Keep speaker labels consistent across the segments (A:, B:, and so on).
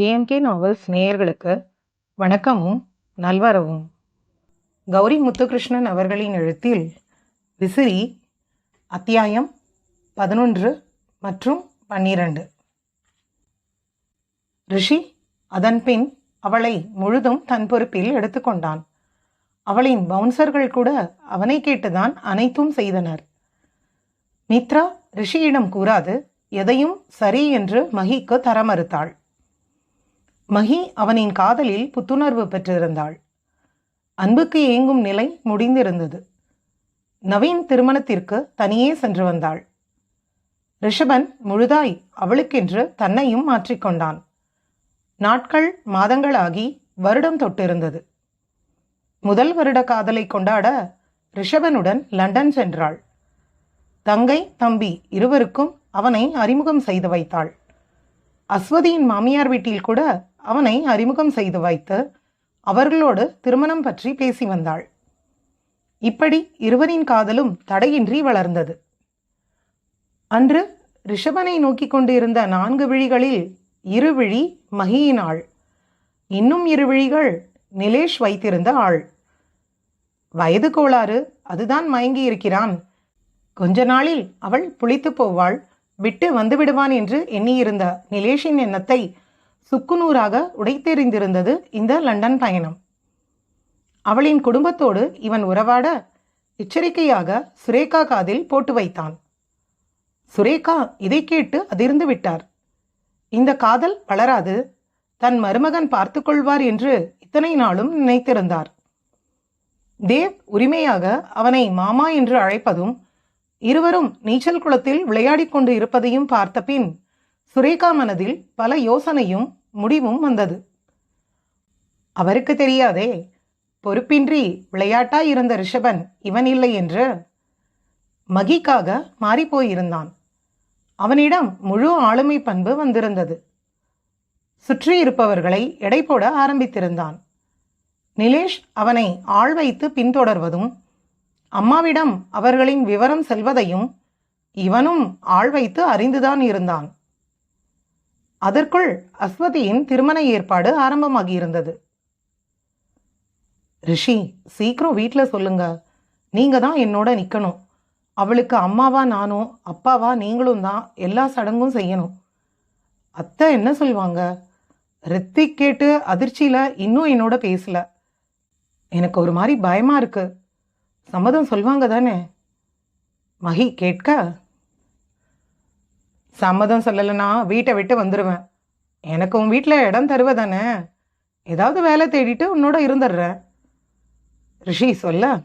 A: JMK novels நேயர்களுக்கு வணக்கமும் நல்வரவும். கௌரி முத்துகிருஷ்ணன் அவர்களின் எழுத்தில் விசிறி அத்தியாயம் பதினொன்று மற்றும் பன்னிரண்டு. ரிஷி அதன்பின் அவளை முழுதும் தன் பொறுப்பில் எடுத்துக்கொண்டான். அவளின் பவுன்சர்கள் கூட அவனை கேட்டுதான் அனைத்தும் செய்தனர். மித்ரா ரிஷியிடம் கூறாது எதையும் சரி என்று மகிக்கு தர மறுத்தாள் மகி அவனின் காதலில் புத்துணர்வு பெற்றிருந்தாள். அன்புக்கு ஏங்கும் நிலை முடிந்திருந்தது. நவீன் திருமணத்திற்கு தனியே சென்று வந்தாள். ரிஷபன் முழுதாய் அவளுக்கென்று தன்னையும் மாற்றிக்கொண்டான் நாட்கள் மாதங்களாகி வருடம் தொட்டிருந்தது. முதல் வருட காதலை கொண்டாட ரிஷபனுடன் லண்டன் சென்றாள். தங்கை தம்பி இருவருக்கும் அவனை அறிமுகம் செய்து வைத்தாள். அஸ்வதியின் மாமியார் வீட்டில் கூட அவனை அறிமுகம் செய்து வைத்து அவர்களோடு திருமணம் பற்றி பேசி வந்தாள். இப்படி இருவரின் காதலும் தடையின்றி வளர்ந்தது. அன்று ரிஷபனை நோக்கி கொண்டிருந்த நான்கு விழிகளில் இரு விழி ஆள் இன்னும் இரு விழிகள் நிலேஷ் வைத்திருந்த ஆள். வயது கோளாறு அதுதான் மயங்கி இருக்கிறான். கொஞ்ச நாளில் அவள் புளித்து போவாள். விட்டு வந்து விடுவான் என்று எண்ணியிருந்த நிலேஷின் எண்ணத்தை சுக்குநூறாக உடைத்தெறிந்திருந்தது இந்த லண்டன் பயணம். அவளின் குடும்பத்தோடு இவன் உறவாட எச்சரிக்கையாக சுரேகா காதில் போட்டு வைத்தான். சுரேகா இதை கேட்டு அதிர்ந்து விட்டார். இந்த காதல் வளராது தன் மருமகன் பார்த்து கொள்வார் என்று இத்தனை நாளும் நினைத்திருந்தார். தேவ் உரிமையாக அவனை மாமா என்று அழைப்பதும் இருவரும் நீச்சல் குளத்தில் விளையாடிக் கொண்டு இருப்பதையும் பார்த்த பின் சுரேகா மனதில் பல யோசனையும் முடிவும் வந்தது. அவருக்கு தெரியாதே பொறுப்பின்றி விளையாட்டாய் இருந்த ரிஷபன் இவன் இல்லை என்று மகிக்காக மாறிப்போயிருந்தான். அவனிடம் முழு ஆளுமை பண்பு வந்திருந்தது. சுற்றி இருப்பவர்களை எடை போட ஆரம்பித்திருந்தான். நிலேஷ் அவனை ஆள் வைத்து பின்தொடர்வதும் அம்மாவிடம் அவர்களின் விவரம் செல்வதையும் இவனும் ஆள் வைத்து அறிந்துதான் இருந்தான். அதற்குள் அஸ்வதியின் திருமண ஏற்பாடு ஆரம்பமாகியிருந்தது. ரிஷி சீக்கிரம் வீட்டில் சொல்லுங்க. நீங்க தான் என்னோட நிற்கணும் அவளுக்கு அம்மாவா நானும் அப்பாவா நீங்களும் தான் எல்லா சடங்கும் செய்யணும். அத்தை என்ன சொல்லுவாங்க ரித்திக் கேட்டு அதிர்ச்சியில் இன்னும் என்னோட பேசல. எனக்கு ஒரு மாதிரி பயமா இருக்கு. சம்மதம் சொல்வாங்க தானே? மகி கேட்க? சம்மதம் சொல்லலைன்னா வீட்டை விட்டு வந்துடுவேன் எனக்கு உன் வீட்டில் இடம் தருவ தானே? ஏதாவது வேலை தேடிட்டு உன்னோட இருந்துடுறேன் ரிஷி சொல்ல.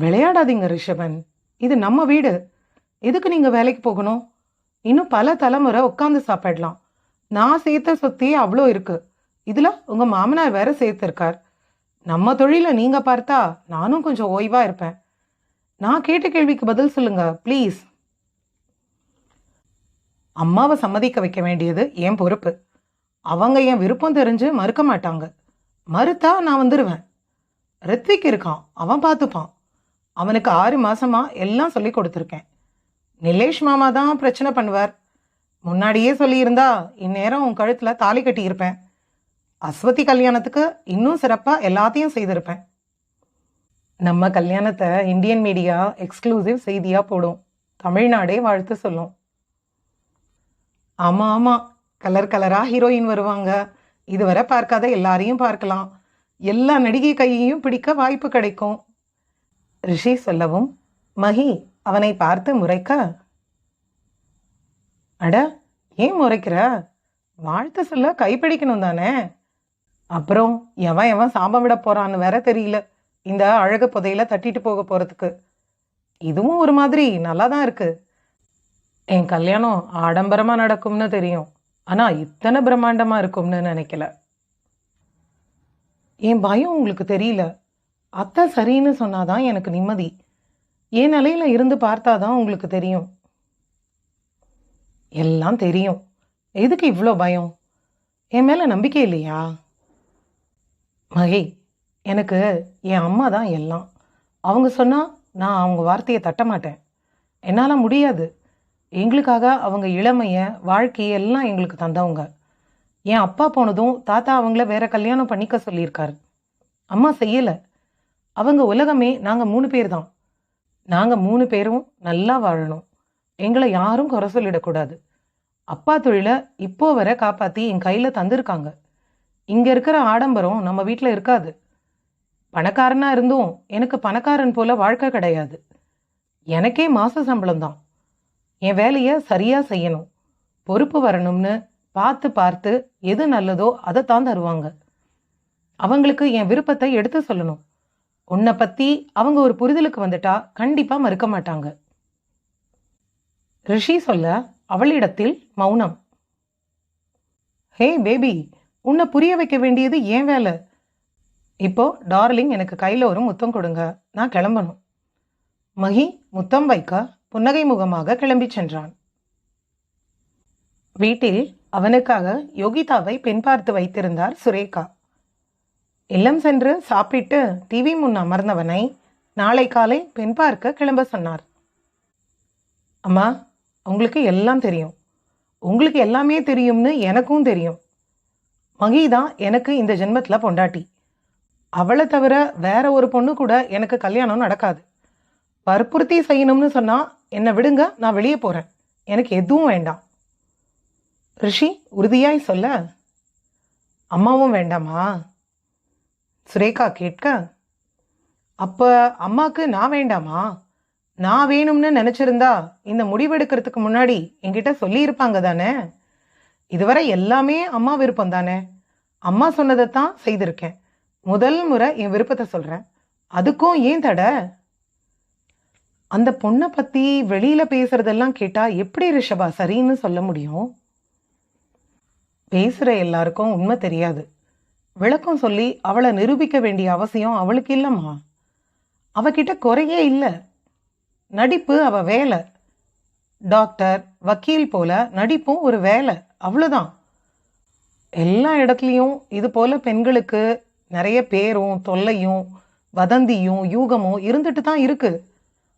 A: விளையாடாதீங்க ரிஷபன். இது நம்ம வீடு. எதுக்கு நீங்கள் வேலைக்கு போகணும்? இன்னும் பல தலைமுறை உட்காந்து சாப்பிடலாம். நான் சேர்த்த சொத்தே அவ்வளோ இருக்கு. இதில் உங்கள் மாமனார் வேற சேர்த்துருக்கார். நம்ம தொழிலை நீங்கள் பார்த்தா நானும் கொஞ்சம் ஓய்வாக இருப்பேன். நான் கேட்ட கேள்விக்கு பதில் சொல்லுங்க ப்ளீஸ் அம்மாவை சம்மதிக்க வைக்க வேண்டியது என் பொறுப்பு. அவங்க என் விருப்பம் தெரிஞ்சு மறுக்க மாட்டாங்க. மறுத்தா நான் வந்துடுவேன் ரித்விக் இருக்கான். அவன் பார்த்துப்பான். அவனுக்கு ஆறு மாசமா எல்லாம் சொல்லி கொடுத்துருக்கேன். நிலேஷ் மாமா தான் பிரச்சனை பண்ணுவார். முன்னாடியே சொல்லியிருந்தா இந்நேரம் உன் கழுத்தில் தாலி கட்டியிருப்பேன். அஸ்வதி கல்யாணத்துக்கு இன்னும் சிறப்பாக எல்லாத்தையும் செய்திருப்பேன். நம்ம கல்யாணத்தை இந்தியன் மீடியா எக்ஸ்க்ளூசிவ் செய்தியாக போடும். தமிழ்நாடே வாழ்த்து சொல்லும். ஆமாம் ஆமாம் கலர் கலராக ஹீரோயின் வருவாங்க. இதுவரை பார்க்காத எல்லாரையும் பார்க்கலாம். எல்லா நடிகை கையையும் பிடிக்க வாய்ப்பு கிடைக்கும். ரிஷி சொல்லவும் மகி அவனை பார்த்து முறைக்க. அட ஏன் முறைக்கிற? வாழ்த்து சொல்ல கைப்பிடிக்கணும் தானே? அப்புறம் எவன் எவன் சாபம் விட போறான்னு வேற தெரியல. இந்த அழகு புதையில தட்டிட்டு போக போறதுக்கு. இதுவும் ஒரு மாதிரி நல்லா தான் இருக்குது என் கல்யாணம் ஆடம்பரமாக நடக்கும்னு தெரியும். ஆனால் இத்தனை பிரம்மாண்டமாக இருக்கும்னு நினைக்கல. என் பயம் உங்களுக்கு தெரியல? அத்தை சரின்னு சொன்னாதான் எனக்கு நிம்மதி. என் நிலையில இருந்து பார்த்தாதான் உங்களுக்கு தெரியும். எல்லாம் தெரியும். எதுக்கு இவ்வளோ பயம்? என் மேலே நம்பிக்கை இல்லையா? மகே எனக்கு என் அம்மா தான் எல்லாம். அவங்க சொன்னால் நான் அவங்க வார்த்தையை தட்ட மாட்டேன். என்னால் முடியாது. எங்களுக்காக அவங்க இளமையை வாழ்க்கையை எல்லாம் எங்களுக்கு தந்தவங்க. என் அப்பா போனதும் தாத்தா அவங்கள வேற கல்யாணம் பண்ணிக்க சொல்லியிருக்காரு. அம்மா செய்யலை. அவங்க உலகமே நாங்கள் மூணு பேர் தான். நாங்கள் மூணு பேரும் நல்லா வாழணும். எங்களை யாரும் குறை சொல்லிடக்கூடாது. அப்பா தொழிலை இப்போ வரை காப்பாற்றி என் கையில் தந்திருக்காங்க. இங்கே இருக்கிற ஆடம்பரம் நம்ம வீட்டில் இருக்காது. பணக்காரனாக இருந்தும் எனக்கு பணக்காரன் போல வாழ்க்கை கிடையாது. எனக்கே மாத சம்பளம் தான். என் வேலையை சரியா செய்யணும். பொறுப்பு வரணும்னு பார்த்து பார்த்து எது நல்லதோ அதை தான் தருவாங்க. அவங்களுக்கு என் விருப்பத்தை எடுத்து சொல்லணும். உன்னை பத்தி அவங்க ஒரு புரிதலுக்கு வந்துட்டா கண்டிப்பா மறுக்க மாட்டாங்க. ரிஷி சொல்ல அவளிடத்தில் மௌனம். ஹே பேபி உன்னை புரிய வைக்க வேண்டியது ஏன் வேலை. இப்போ டார்லிங் எனக்கு கையில் ஒரு முத்தம் கொடுங்க. நான் கிளம்பணும். மகி முத்தம் வைக்க புன்னகை முகமாக கிளம்பிச் சென்றான். வீட்டில் அவனுக்காக யோகிதாவை பெண் பார்த்து வைத்திருந்தார் சுரேகா. இல்லம் சென்று சாப்பிட்டு டிவி முன் அமர்ந்தவனை நாளை காலை பெண் பார்க்க கிளம்ப சொன்னார். அம்மா உங்களுக்கு எல்லாம் தெரியும். உங்களுக்கு எல்லாமே தெரியும்னு எனக்கும் தெரியும். மகி தான் எனக்கு இந்த ஜென்மத்தில் பொண்டாட்டி. அவளை தவிர வேற ஒரு பொண்ணு கூட எனக்கு கல்யாணம் நடக்காது. வற்புறுத்தி செய்யணும்னு சொன்னால் என்னை விடுங்க நான் வெளியே போகிறேன் எனக்கு எதுவும் வேண்டாம். ரிஷி உறுதியாய் சொல்ல அம்மாவும் வேண்டாமா? சுரேகா கேட்க அப்போ அம்மாவுக்கு நான் வேண்டாமா? நான் வேணும்னு நினச்சிருந்தா இந்த முடிவெடுக்கிறதுக்கு முன்னாடி என்கிட்ட சொல்லியிருப்பாங்க தானே? இதுவரை எல்லாமே அம்மா விருப்பம் தானே? அம்மா சொன்னதைத்தான் செய்திருக்கேன். முதல் முறை என் விருப்பத்தை சொல்கிறேன் அதுக்கும் ஏன் தடை? அந்த பொண்ணை பத்தி வெளியில பேசுறதெல்லாம் கேட்டா எப்படி ரிஷபா சரின்னு சொல்ல முடியும்? பேசுற எல்லாருக்கும் உண்மை தெரியாது. விளக்கம் சொல்லி அவளை நிரூபிக்க வேண்டிய அவசியம் அவளுக்கு இல்லம்மா. அவகிட்ட குறையே இல்லை. நடிப்பு அவ வேலை. டாக்டர் வக்கீல் போல நடிப்பும் ஒரு வேலை. அவ்வளோதான் எல்லா இடத்துலையும் இது போல பெண்களுக்கு நிறைய பேரும் தொல்லையும் வதந்தியும் யூகமும் இருந்துட்டு தான் இருக்குது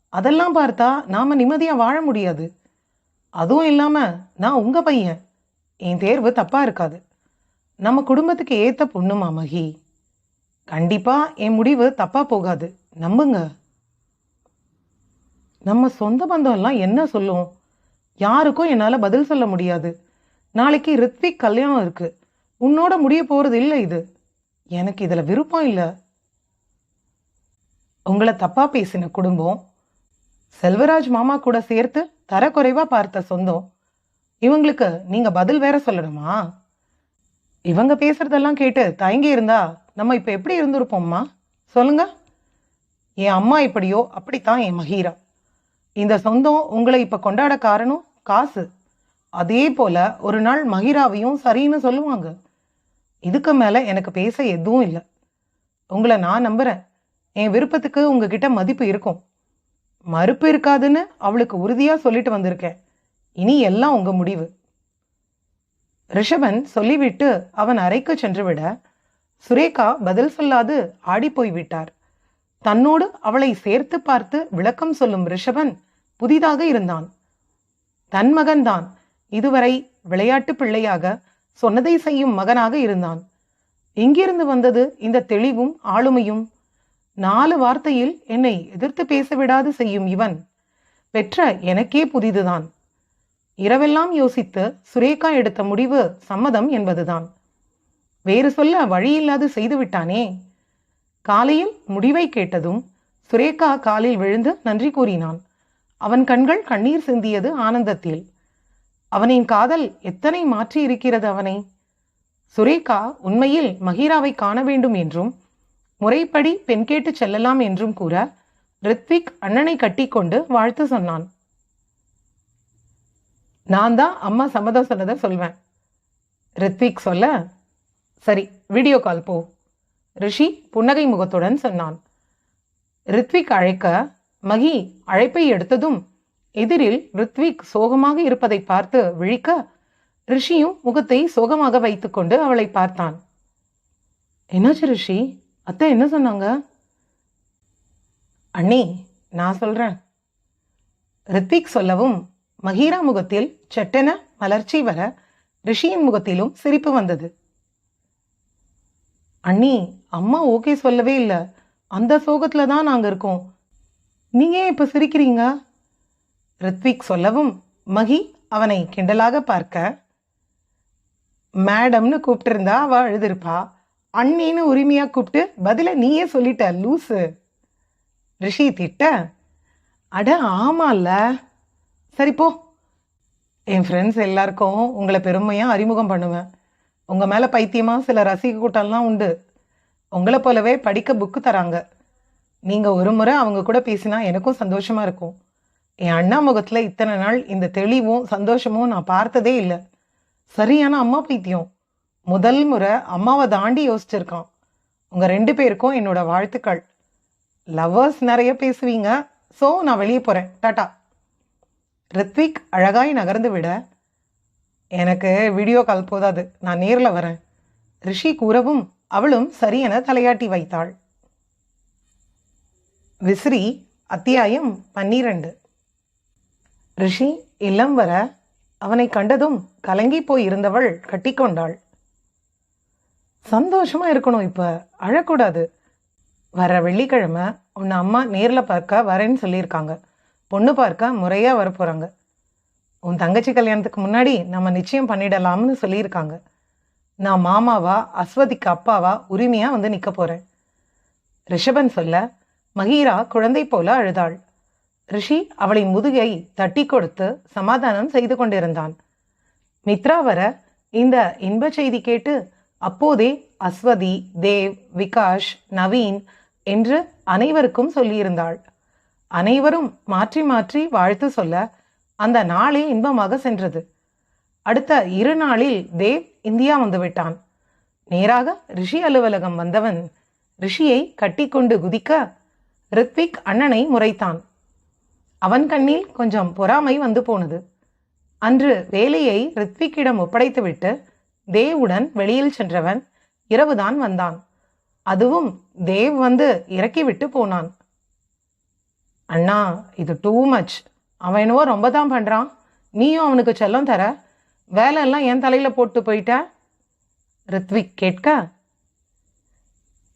A: அதெல்லாம் பார்த்தா நாம் நிம்மதியாக வாழ முடியாது. அதுவும் இல்லாமல் நான் உங்கள் பையன். என் தேர்வு தப்பாக இருக்காது. நம்ம குடும்பத்துக்கு ஏற்ற பொண்ணுமா மகி கண்டிப்பாக என் முடிவு தப்பாக போகாது. நம்புங்க. நம்ம சொந்த பந்தம்லாம் என்ன சொல்லும்? யாருக்கும் என்னால் பதில் சொல்ல முடியாது. நாளைக்கு ரித்விக் கல்யாணம் இருக்குது உன்னோட முடிய போகிறது இல்லை இது. எனக்கு இதில் விருப்பம் இல்லை. உங்களை தப்பாக பேசின குடும்பம் செல்வராஜ் மாமா கூட சேர்த்து தரக்குறைவா பார்த்த சொந்தம். இவங்களுக்கு நீங்க பதில் வேற சொல்லணுமா? இவங்க பேசுறதெல்லாம் கேட்டு தயங்கி இருந்தா நம்ம இப்ப எப்படி இருந்திருப்போம்மா? சொல்லுங்க. என் அம்மா இப்படியோ அப்படித்தான் என் மகீரா. இந்த சொந்தம் உங்களை இப்ப கொண்டாட காரணம் காசு. அதே போல ஒரு நாள் மகிராவையும் சரின்னு சொல்லுவாங்க. இதுக்கு மேல எனக்கு பேச எதுவும் இல்லை. உங்களை நான் நம்புறேன். என் விருப்பத்துக்கு உங்ககிட்ட மதிப்பு இருக்கும். மறுப்பு இருக்காதுன்னு அவளுக்கு உறுதியா சொல்லிட்டு வந்திருக்கேன். இனி எல்லாம் உங்க முடிவு. ரிஷபன் சொல்லிவிட்டு அவன் அறைக்கு சென்றுவிட சுரேகா பதில் சொல்லாது ஆடிப்போய் விட்டார். தன்னோடு அவளை சேர்த்து பார்த்து விளக்கம் சொல்லும் ரிஷபன் புதிதாக இருந்தான். தன் மகன்தான். இதுவரை விளையாட்டு பிள்ளையாக சொன்னதை செய்யும் மகனாக இருந்தான். எங்கிருந்து வந்தது இந்த தெளிவும் ஆளுமையும்? நாலு வார்த்தையில் என்னை எதிர்த்து பேசவிடாது செய்யும் இவன். பெற்ற எனக்கே புதிதுதான். இரவெல்லாம் யோசித்து சுரேகா எடுத்த முடிவு சம்மதம் என்பதுதான். வேறு சொல்ல வழியில்லாது செய்துவிட்டானே காலையில் முடிவை கேட்டதும் சுரேகா காலில் விழுந்து நன்றி கூறினான். அவன் கண்கள் கண்ணீர் சிந்தியது ஆனந்தத்தில். அவனின் காதல் எத்தனை மாற்றி இருக்கிறது அவனை? சுரேகா உண்மையில் மகிராவை காண வேண்டும் என்றும் முறைப்படி பெண் கேட்டு செல்லலாம் என்றும் கூற ரித்விக் அண்ணனை கட்டிக்கொண்டு வாழ்த்து சொன்னான். நான் தான் அம்மா சம்மதம் சொன்னதை சொல்வேன். ரித்விக் சொல்ல சரி வீடியோ கால் போ. ரிஷி புன்னகை முகத்துடன் சொன்னான். ரித்விக் அழைக்க மகி அழைப்பை எடுத்ததும் எதிரில் ரித்விக் சோகமாக இருப்பதை பார்த்து விழிக்க ரிஷியும் முகத்தை சோகமாக வைத்துக்கொண்டு அவளை பார்த்தான். என்னாச்சு ரிஷி? அத்தை என்ன சொன்னாங்க? அண்ணி நான் சொல்றேன். ரித்விக் சொல்லவும் மகீரா முகத்தில் செட்டென மலர்ச்சி வர ரிஷியின் முகத்திலும் சிரிப்பு வந்தது. அண்ணி அம்மா ஓகே சொல்லவே இல்லை. அந்த சோகத்துல தான் நாங்க இருக்கோம். நீங்க ஏன் இப்ப சிரிக்கிறீங்க? ரித்விக் சொல்லவும் மகி அவனை கிண்டலாக பார்க்க மேடம்னு கூப்பிட்டிருந்தா அவ அழுதிருப்பா. அண்ணின்னு உரிமையாக கூப்பிட்டு பதில நீயே சொல்லிட்ட லூசு. ரிஷி திட்ட அட ஆமால்ல. சரி போ. என் ஃப்ரெண்ட்ஸ் எல்லாருக்கும் உங்களை பெருமையாக அறிமுகம் பண்ணுவேன். உங்கள் மேலே பைத்தியமாக சில ரசிக கூட்டம்லாம் உண்டு. உங்களை போலவே படிக்க புக்கு தராங்க. நீங்கள் ஒரு முறை அவங்க கூட பேசினா எனக்கும் சந்தோஷமாக இருக்கும். என் அண்ணா முகத்தில் இத்தனை நாள் இந்த தெளிவும் சந்தோஷமும் நான் பார்த்ததே இல்லை. சரியான அம்மா பைத்தியம். முதல் முறை அம்மாவை தாண்டி யோசிச்சிருக்கான். உங்கள் ரெண்டு பேருக்கும் என்னோட வாழ்த்துக்கள். லவ்வர்ஸ் நிறைய பேசுவீங்க. ஸோ நான் வெளியே போகிறேன் டாட்டா. ரித்விக் அழகாய் நகர்ந்து விட எனக்கு வீடியோ கால் போதாது. நான் நேரில் வரேன். ரிஷி கூறவும் அவளும் சரியென தலையாட்டி வைத்தாள். விசிறி அத்தியாயம் பன்னிரண்டு. ரிஷி இல்லம் வர அவனை கண்டதும் கலங்கி போய் இருந்தவள் கட்டிக்கொண்டாள். சந்தோஷமா இருக்கணும் இப்ப. அழக்கூடாது. வர வெள்ளிக்கிழமை உன்னை அம்மா நேரில் பார்க்க வரேன்னு சொல்லியிருக்காங்க. பொண்ணு பார்க்க முறையாக வர போகிறாங்க உன் தங்கச்சி கல்யாணத்துக்கு முன்னாடி நம்ம நிச்சயம் பண்ணிடலாம்னு சொல்லியிருக்காங்க. நான் மாமாவா அஸ்வதிக்கு அப்பாவா உரிமையாக வந்து நிற்க போகிறேன் ரிஷபன் சொல்ல மகீரா குழந்தை போல அழுதாள். ரிஷி அவளின் முதுகை தட்டி கொடுத்து சமாதானம் செய்து கொண்டிருந்தான். மித்ரா வர இந்த இன்ப செய்தி கேட்டு அப்போதே அஸ்வதி தேவ் விகாஷ் நவீன் என்று அனைவருக்கும் சொல்லியிருந்தாள். அனைவரும் மாற்றி மாற்றி வாழ்த்து சொல்ல அந்த நாளே இன்பமாக சென்றது. அடுத்த இரு நாளில் தேவ் இந்தியா வந்துவிட்டான் நேராக ரிஷி அலுவலகம் வந்தவன் ரிஷியை கட்டிக்கொண்டு குதிக்க ரித்விக் அண்ணனை முறைத்தான். அவன் கண்ணில் கொஞ்சம் பொறாமை வந்து போனது. அன்று வேலையை ரித்விக்கிடம் ஒப்படைத்துவிட்டு தேவுடன் வெளியில் சென்றவன் இரவுதான் வந்தான். அதுவும் தேவ் வந்து இறக்கிவிட்டு போனான். அண்ணா இது டூ மச் அவன் என்னவோ ரொம்ப தான் பண்ணுறான் நீயும் அவனுக்கு செல்லம் தர. வேலை எல்லாம் என் தலையில் போட்டு போயிட்ட? ரித்விக் கேட்க.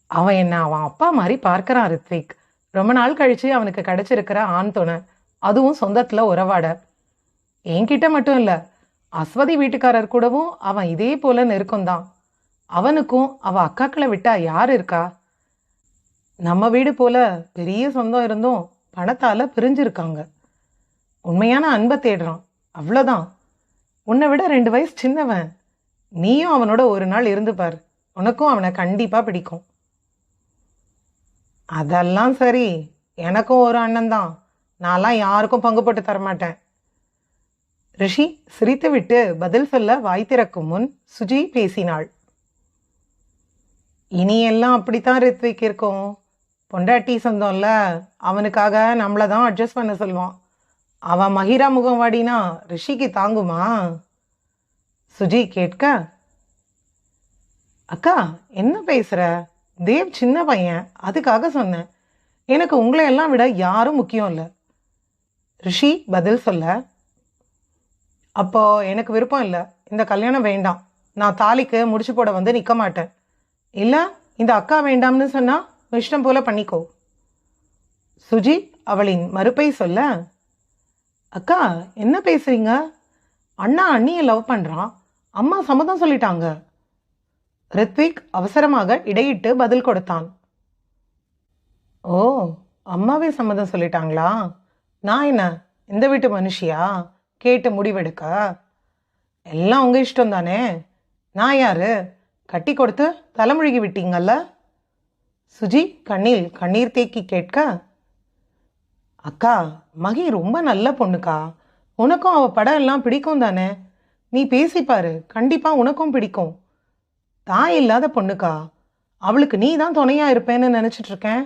A: அவன் என்ன அவன் அப்பா மாதிரி பார்க்கறான் ரித்விக். ரொம்ப நாள் கழிச்சு அவனுக்கு கிடைச்சிருக்கிற ஆண் துணை. அதுவும் சொந்தத்தில் உறவாட. என்கிட்ட மட்டும் இல்லை அஸ்வதி வீட்டுக்காரர் கூடவும் அவன் இதே போல நெருக்கம்தான். அவனுக்கும் அவ அக்காக்களை விட்டா யார் இருக்கா? நம்ம வீடு போல பெரிய சொந்தம் இருந்தும் பணத்தால பிரிஞ்சிருக்காங்க. உண்மையான அன்பை தேடுறான். அவ்வளோதான் உன்னை விட ரெண்டு வயசு சின்னவன். நீயும் அவனோட ஒரு நாள் இருந்து பார். உனக்கும் அவனை கண்டிப்பாக பிடிக்கும். அதெல்லாம் சரி. எனக்கும் ஒரு அண்ணன் தான் நான்லாம் யாருக்கும் பங்கு போட்டு தரமாட்டேன். ரிஷி சிரித்துவிட்டு பதில் சொல்ல வாய் திறக்கும் முன் சுஜி பேசினாள். இனி எல்லாம் அப்படித்தான் ரித்விக் இருக்கும். பொண்டாட்டி சொந்தம்ல அவனுக்காக நம்மளை தான் அட்ஜஸ்ட் பண்ண சொல்லுவான். அவன் மகிரா முகம் வாடினா ரிஷிக்கு தாங்குமா? சுஜி கேட்க அக்கா என்ன பேசுற? தேவ் சின்ன பையன் அதுக்காக சொன்னேன். எனக்கு உங்களை எல்லாம் விட யாரும் முக்கியம் இல்லை. ரிஷி பதில் சொல்ல அப்போது எனக்கு விருப்பம் இல்லை. இந்த கல்யாணம் வேண்டாம். நான் தாலிக்கு முடிச்சு போட வந்து நிற்க மாட்டேன். இல்லை இந்த அக்கா வேண்டாம்னு சொன்னால் இஷ்டம் போல பண்ணிக்கோ. சுஜி அவளின் மறுப்பை சொல்ல அக்கா என்ன பேசுறீங்க? அண்ணா அண்ணியை லவ் பண்ணுறான் அம்மா சம்மதம் சொல்லிட்டாங்க. ரித்விக் அவசரமாக இடையிட்டு பதில் கொடுத்தான். ஓ அம்மாவே சம்மதம் சொல்லிட்டாங்களா? நான் என்ன இந்த வீட்டு மனுஷியா? கேட்டு முடிவெடுக்க? எல்லாம் உங்கள் இஷ்டம் தானே நான் யாரு? கட்டி கொடுத்து தலைமுழுகி விட்டீங்கல்ல? சுஜி கண்ணில் கண்ணீர் தேக்கி கேட்க. அக்கா மகி ரொம்ப நல்ல பொண்ணுக்கா. உனக்கும் அவள் படம் எல்லாம் பிடிக்கும் தானே? நீ பேசிப்பாரு கண்டிப்பாக உனக்கும் பிடிக்கும். தாய் இல்லாத பொண்ணுக்கா? அவளுக்கு நீ தான் துணையாக இருப்பேன்னு நினச்சிட்ருக்கேன்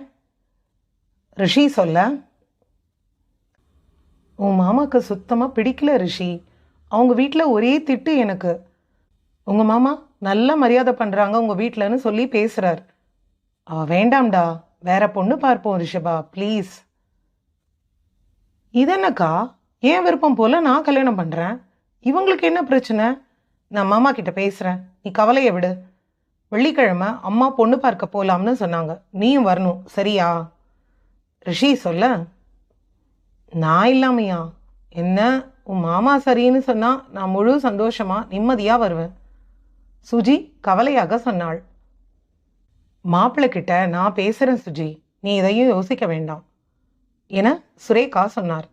A: ரிஷி சொல்ல உன் மாமாவுக்கு சுத்தமாக பிடிக்கல ரிஷி. அவங்க வீட்டில் ஒரே திட்டு எனக்கு. உங்கள் மாமா நல்ல மரியாதை பண்ணுறாங்க உங்கள் வீட்டிலன்னு சொல்லி பேசுகிறார் அவ வேண்டாம்டா வேற பொண்ணு பார்ப்போம் ரிஷபா ப்ளீஸ். இதென்னக்கா? ஏன் விருப்பம் போல் நான் கல்யாணம் பண்ணுறேன் இவங்களுக்கு என்ன பிரச்சனை? நான் மாமா கிட்ட பேசுகிறேன் நீ கவலையை விடு. வெள்ளிக்கிழமை அம்மா பொண்ணு பார்க்க போகலாம்னு சொன்னாங்க. நீயும் வரணும் சரியா? ரிஷி சொல்ல நான் இல்லாமையா? என்ன? உன் மாமா சரின்னு சொன்னால் நான் முழு சந்தோஷமாக நிம்மதியாக வருவேன். சுஜி கவலையாக சொன்னாள். மாப்பிள்ளைக்கிட்ட நான் பேசுகிறேன் சுஜி. நீ இதையும் யோசிக்க வேண்டாம். என சுரேகா சொன்னார்.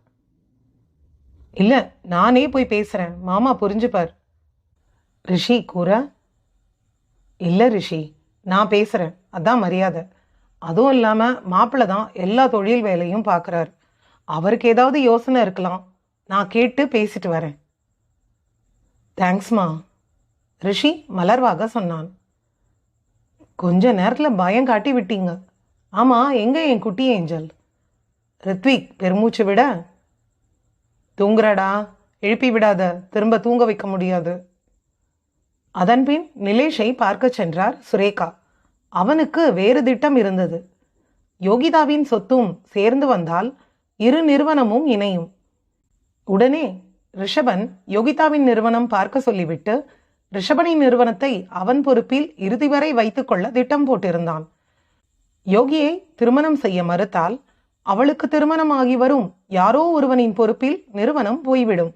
A: இல்லை நானே போய் பேசுகிறேன் மாமா புரிஞ்சுப்பார். ரிஷி கூற இல்லை ரிஷி நான் பேசுகிறேன் அதான் மரியாதை. அதுவும் இல்லாமல் மாப்பிள்ளை தான் எல்லா தொழில் வேலையும் பார்க்குறாரு அவருக்கு ஏதாவது யோசனை இருக்கலாம். நான் கேட்டு பேசிட்டு வரேன். தேங்க்ஸ்மா ரிஷி மலர்வாக சொன்னான். கொஞ்ச நேரத்தில் பயம் காட்டி விட்டீங்க. ஆமாம் எங்கே என் குட்டி ஏஞ்சல்? ரித்விக் பெருமூச்சு விட? தூங்குறடா. எழுப்பி விடாத. திரும்ப தூங்க வைக்க முடியாது. அதன்பின் நிலேஷை பார்க்கச் சென்றார் சுரேகா. அவனுக்கு வேறு திட்டம் இருந்தது. யோகிதாவின் சொத்தும் சேர்ந்து வந்தால் இரு நிறுவனமும் இணையும். உடனே ரிஷபன் யோகிதாவின் நிறுவனம் பார்க்க சொல்லிவிட்டு ரிஷபனின் நிறுவனத்தை அவன் பொறுப்பில் இறுதி வரை வைத்துக்கொள்ள திட்டம் போட்டிருந்தான். யோகியை திருமணம் செய்ய மறுத்தால் அவளுக்கு திருமணம் ஆகி வரும் யாரோ ஒருவனின் பொறுப்பில் நிறுவனம் போய்விடும்.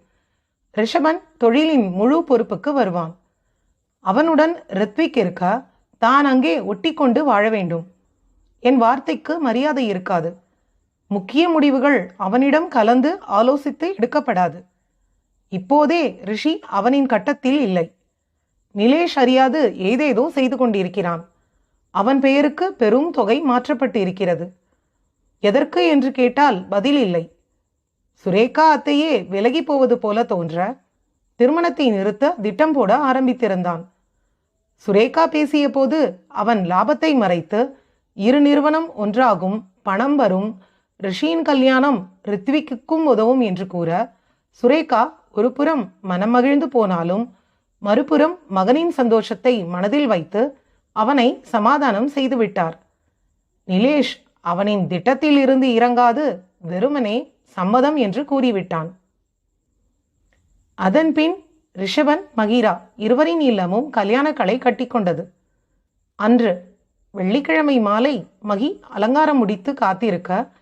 A: ரிஷபன் தொழிலின் முழு பொறுப்புக்கு வருவான். அவனுடன் ரித்விக் இருக்க தான் அங்கே ஒட்டி கொண்டு வாழ வேண்டும். என் வார்த்தைக்கு மரியாதை இருக்காது. முக்கிய முடிவுகள் அவனிடம் கலந்து ஆலோசித்து எடுக்கப்படாது. இப்போதே ரிஷி அவனின் கட்டத்தில் இல்லை. நிலேஷ் அறியாது ஏதேதோ செய்து கொண்டிருக்கிறான். அவன் பெயருக்கு பெரும் தொகை மாற்றப்பட்டு இருக்கிறது எதற்கு என்று கேட்டால் பதில் இல்லை. சுரேகா அத்தையே விலகி போவது போல தோன்ற திருமணத்தை நிறுத்த திட்டம் போட ஆரம்பித்திருந்தான். சுரேகா பேசிய போது அவன் லாபத்தை மறைத்து இரு நிறுவனம் ஒன்றாகும் பணம் வரும் ரிஷியின் கல்யாணம் ரித்விக்குக்கும் உதவும் என்று கூற சுரேகா ஒரு புறம் மனம் மகிழ்ந்து போனாலும் மறுபுறம் மகனின் சந்தோஷத்தை மனதில் வைத்து அவனை சமாதானம் செய்துவிட்டார் நிலேஷ் அவனின் திட்டத்தில் இருந்து இறங்காது வெறுமனே சம்மதம் என்று கூறிவிட்டான். அதன்பின் ரிஷபன் மகிரா இருவரின் இல்லமும் கல்யாண களை கட்டிக்கொண்டது அன்று வெள்ளிக்கிழமை மாலை மகி அலங்காரம் முடித்து காத்திருக்க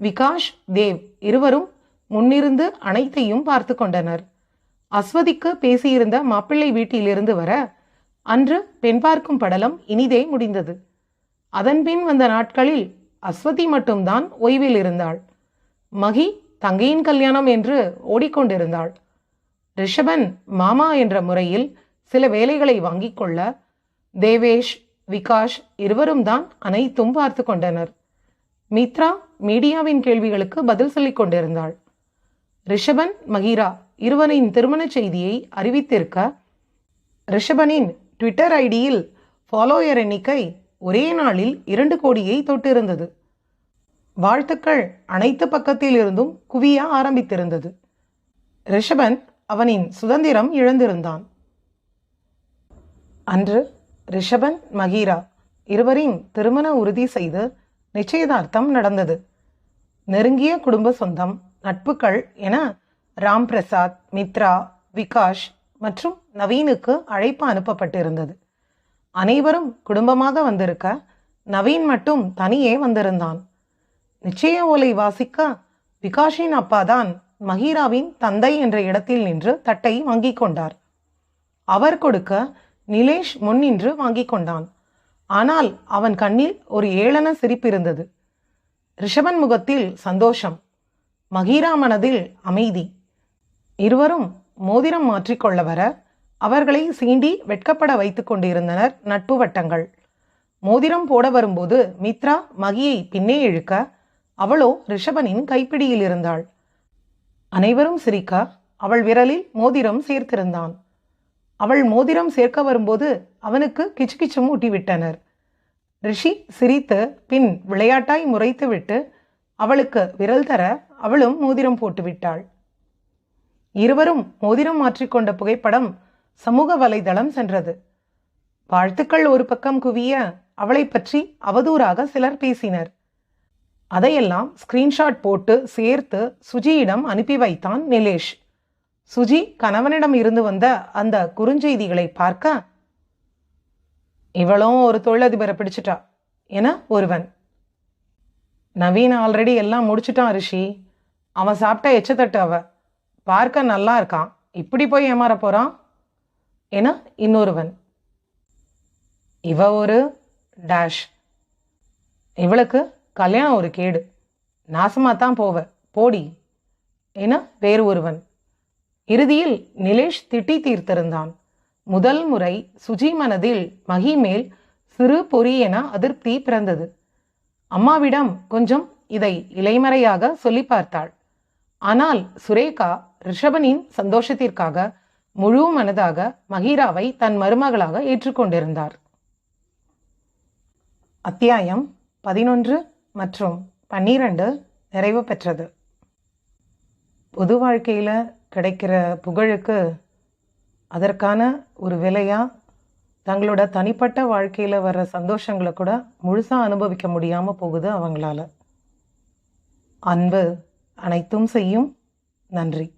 A: விகாஷ் தேவ் இருவரும் முன்னிருந்து அனைத்தையும் பார்த்து கொண்டனர். அஸ்வதிக்கு பேசியிருந்த மாப்பிள்ளை வீட்டிலிருந்து வர அன்று பெண் பார்க்கும் படலம் இனிதே முடிந்தது. அதன்பின் வந்த நாட்களில் அஸ்வதி மட்டும்தான் ஓய்வில் இருந்தாள். மகி தங்கையின் கல்யாணம் என்று ஓடிக்கொண்டிருந்தாள். ரிஷபன் மாமா என்ற முறையில் சில வேலைகளை வாங்கிக் கொள்ள தேவேஷ் விகாஷ் இருவரும் தான் அனைத்தும் பார்த்து கொண்டனர். மித்ரா மீடியாவின் கேள்விகளுக்கு பதில் சொல்லிக் கொண்டிருந்தாள். ரிஷபன் மகிரா இருவரின் திருமணச் செய்தியை அறிவித்திருக்க ரிஷபனின் ட்விட்டர் ஐடியில் ஃபாலோயர் எண்ணிக்கை ஒரே நாளில் இரண்டு கோடியை தொட்டிருந்தது. வாழ்த்துக்கள் அனைத்து பக்கத்தில் இருந்தும் குவிய ஆரம்பித்திருந்தது. ரிஷபன் அவனின் சுதந்திரம் இழந்திருந்தான். அன்று ரிஷபன் மகீரா இருவரின் திருமண உறுதி செய்து நிச்சயதார்த்தம் நடந்தது. நெருங்கிய குடும்ப சொந்தம் நட்புகள் என ராம் பிரசாத் மித்ரா விகாஷ் மற்றும் நவீனுக்கு அழைப்பு அனுப்பப்பட்டிருந்தது. அனைவரும் குடும்பமாக வந்திருக்க நவீன் மட்டும் தனியே வந்திருந்தான். நிச்சய ஓலை வாசிக்க விகாஷின் அப்பாதான் மஹீராவின் தந்தை என்ற இடத்தில் நின்று தட்டை வாங்கிக் கொண்டார். அவர் கொடுக்க நிலேஷ் முன் நின்று வாங்கிக் கொண்டான். ஆனால் அவன் கண்ணில் ஒரு ஏளன சிரிப்பு இருந்தது. ரிஷபன் முகத்தில் சந்தோஷம் மகீரா மனதில் அமைதி. இருவரும் மோதிரம் மாற்றிக்கொள்ள வர அவர்களை சீண்டி வெட்கப்பட வைத்துக் கொண்டிருந்தனர் நட்பு வட்டங்கள். மோதிரம் போட வரும்போது மித்ரா மகியை பின்னே இழுக்க அவளோ ரிஷபனின் கைப்பிடியில் இருந்தாள். அனைவரும் சிரிக்க அவள் விரலில் மோதிரம் சேர்த்திருந்தான். அவள் மோதிரம் சேர்க்க வரும்போது அவனுக்கு கிச்சு கிச்சுகிச்சும் ஊட்டிவிட்டனர். ரிஷி சிரித்து பின் விளையாட்டாய் முறைத்துவிட்டு அவளுக்கு விரல் தர அவளும் மோதிரம் போட்டுவிட்டாள். இருவரும் மோதிரம் மாற்றிக்கொண்ட புகைப்படம் சமூக வலைதளம் சென்றது. வாழ்த்துக்கள் ஒரு பக்கம் குவிய அவளை பற்றி அவதூறாக சிலர் பேசினர். அதையெல்லாம் ஸ்கிரீன்ஷாட் போட்டு சேர்த்து சுஜியிடம் அனுப்பி வைத்தான் நிலேஷ். சுஜி கணவனிடம் இருந்து வந்த அந்த குறுஞ்செய்திகளை பார்க்க இவளும் ஒரு தொழிலதிபரை பிடிச்சிட்டா. என ஒருவன். நவீன் ஆல்ரெடி எல்லாம் முடிச்சிட்டான் ரிஷி. அவன் சாப்பிட்டா எச்சத்தட்டு அவ. பார்க்க நல்லா இருக்கான். இப்படி போய் ஏமாற போறான்? என இன்னொருவன். இவ ஒரு டேஷ் இவளுக்கு கல்யாணம் ஒரு கேடு. நாசமா தான் போவ. போடி. என வேறு ஒருவன். இறுதியில் நிலேஷ் திட்டி தீர்த்திருந்தான். முதல் முறை சுஜி மனதில் மகி மேல் சிறு பொறி என அதிருப்தி பிறந்தது. அம்மாவிடம் கொஞ்சம் இதை இலைமறையாக சொல்லி பார்த்தாள். ஆனால் சுரேகா ரிஷபனின் சந்தோஷத்திற்காக முழு மனதாக மகிராவை தன் மருமகளாக ஏற்றுக்கொண்டிருந்தார். அத்தியாயம் பதினொன்று மற்றும் பன்னிரண்டு நிறைவு பெற்றது. பொது வாழ்க்கையில் கிடைக்கிற புகழுக்கு அதற்கான ஒரு விலையாக தங்களோட தனிப்பட்ட வாழ்க்கையில் வர்ற சந்தோஷங்களை கூட முழுசாக அனுபவிக்க முடியாமல் போகுது அவங்களால. அன்பு அனைத்தும் செய்யும். நன்றி.